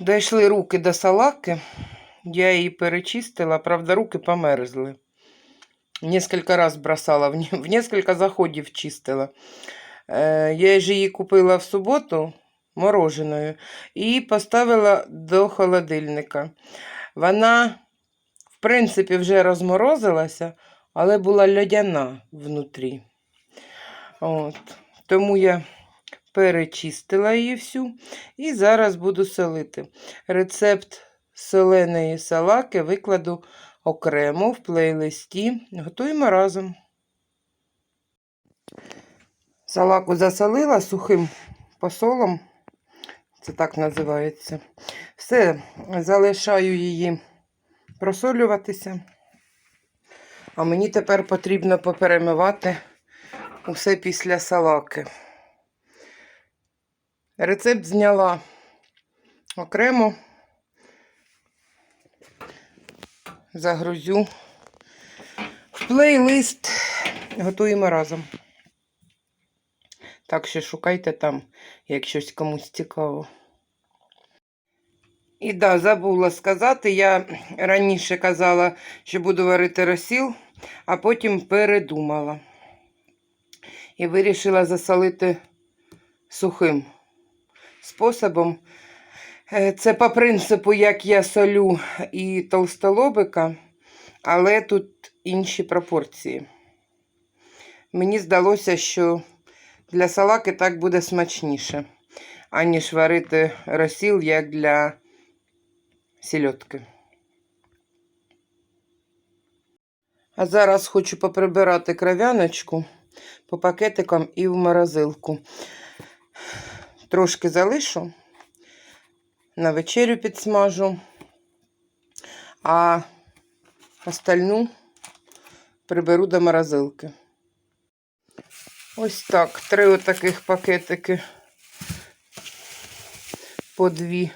Дійшли руки до салаки. Я її перечистила, правда, руки померзли. Несколько раз бросала, в, несколько заходів чистила. Е, я ж її купила в суботу мороженою і поставила до холодильника. Вона, в принципі, вже розморозилася, але була льодяна внутрі. От. Тому я перечистила її всю і зараз буду солити. Рецепт соленої салаки викладу окремо в плейлисті. Готуємо разом. Салаку засолила сухим посолом. Це так називається. Все, залишаю її просолюватися. А мені тепер потрібно поперемивати усе після салаки. Рецепт зняла окремо. Загрузю в плейлист. Готуємо разом. Так що шукайте там, як щось комусь цікаво. І да, забула сказати, я раніше казала, що буду варити розсіл, а потім передумала. І вирішила засолити сухим способом. Е, Це по принципу, як я солю і толстолобика, але тут інші пропорції. Мені здалося, що для салаки так буде смачніше, аніж варити розсіл, як для сільотки. А зараз хочу поприбирати кров'яночку по пакетикам і в морозилку. Трошки залишу, на вечерю підсмажу, а остальну приберу до морозилки. Ось так, три отаких пакетики по дві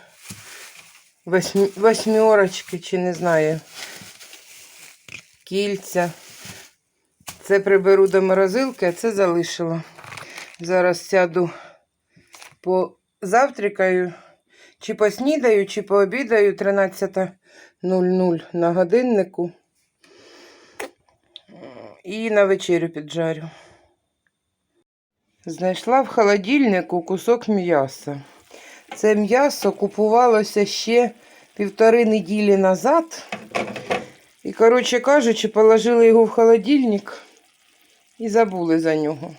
восьмі, восьмерочки, чи не знаю, кільця. Це приберу до морозилки, а це залишила. Зараз сяду позавтракаю, чи поснідаю, чи пообідаю 13.00 на годиннику. І на вечерю піджарю. Знайшла в холодильнику кусок м'яса. Це м'ясо купувалося ще півтори неділі назад. І, коротше кажучи, положили його в холодильник і забули за нього.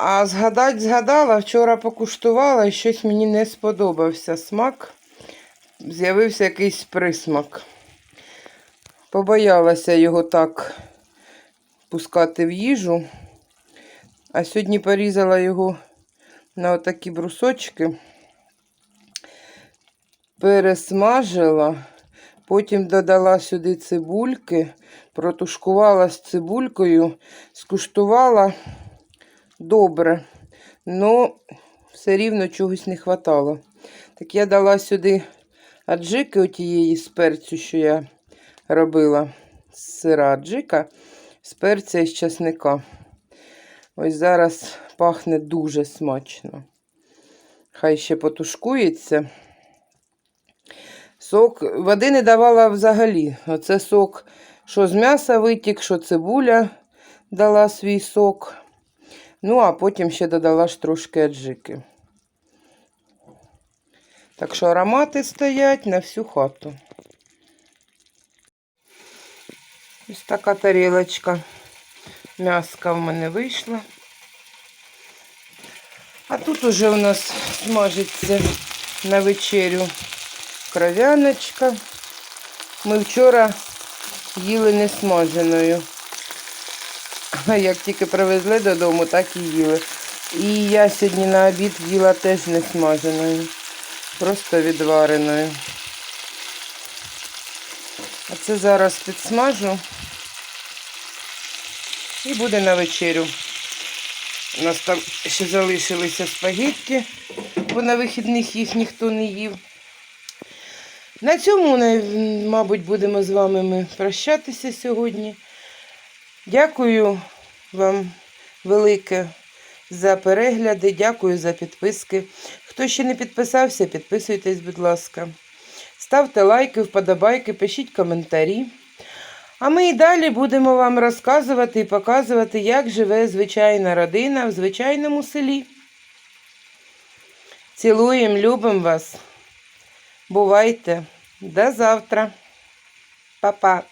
А згадать згадала, вчора покуштувала і щось мені не сподобався смак. З'явився якийсь присмак. Побоялася його так пускати в їжу. А сьогодні порізала його на отакі брусочки, пересмажила, потім додала сюди цибульки, протушкувала з цибулькою, скуштувала добре, але все рівно чогось не вистачало. Так я дала сюди аджики отієї з перцю, що я робила з сира аджика, з перця і з часника. Ось зараз пахне дуже смачно. Хай ще потушкується. Сок води не давала взагалі. Оце сок, що з м'яса витік, що цибуля дала свій сок. Ну, а потім ще додала ж трошки аджики. Так що аромати стоять на всю хату. Ось така тарілочка. М'яска в мене вийшла. А тут уже у нас смажиться на вечерю кров'яночка. Ми вчора їли не смаженою. А як тільки привезли додому, так і їли. І я сьогодні на обід їла теж не смаженою, просто відвареною. А це зараз підсмажу і буде на вечерю. У нас там ще залишилися спагетті, бо на вихідних їх ніхто не їв. На цьому, мабуть, будемо з вами ми прощатися сьогодні. Дякую вам велике, за перегляди, дякую за підписки. Хто ще не підписався, підписуйтесь, будь ласка. Ставте лайки, вподобайки, пишіть коментарі. А ми і далі будемо вам розказувати і показувати, як живе звичайна родина в звичайному селі. Цілуємо, любимо вас. Бувайте. До завтра. Па-па.